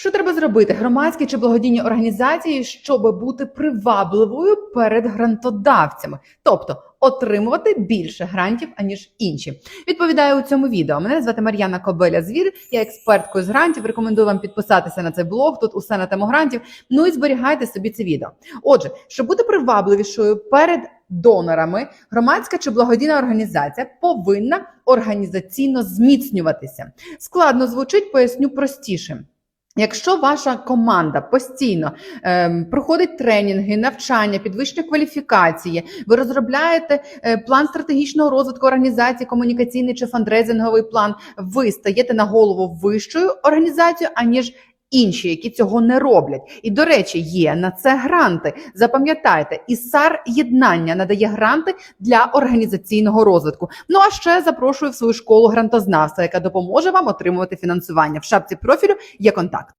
Що треба зробити громадські чи благодійні організації, щоб бути привабливою перед грантодавцями, тобто отримувати більше грантів аніж інші? Відповідаю у цьому відео. Мене звати Мар'яна Кобеля. Звір, я експерткою з грантів. Рекомендую вам підписатися на цей блог. Тут усе на тему грантів. Ну і зберігайте собі це відео. Отже, щоб бути привабливішою перед донорами, громадська чи благодійна організація повинна організаційно зміцнюватися. Складно звучить, поясню простіше. Якщо ваша команда постійно е, проходить тренінги, навчання, підвищення кваліфікації, ви розробляєте е, план стратегічного розвитку організації, комунікаційний чи фандрезинговий план, ви стаєте на голову вищою організацією, аніж інші, які цього не роблять. І до речі, є на це гранти. Запам'ятайте, ІСАР єднання надає гранти для організаційного розвитку. Ну а ще запрошую в свою школу грантознавства, яка допоможе вам отримувати фінансування. В шапці профілю є контакт.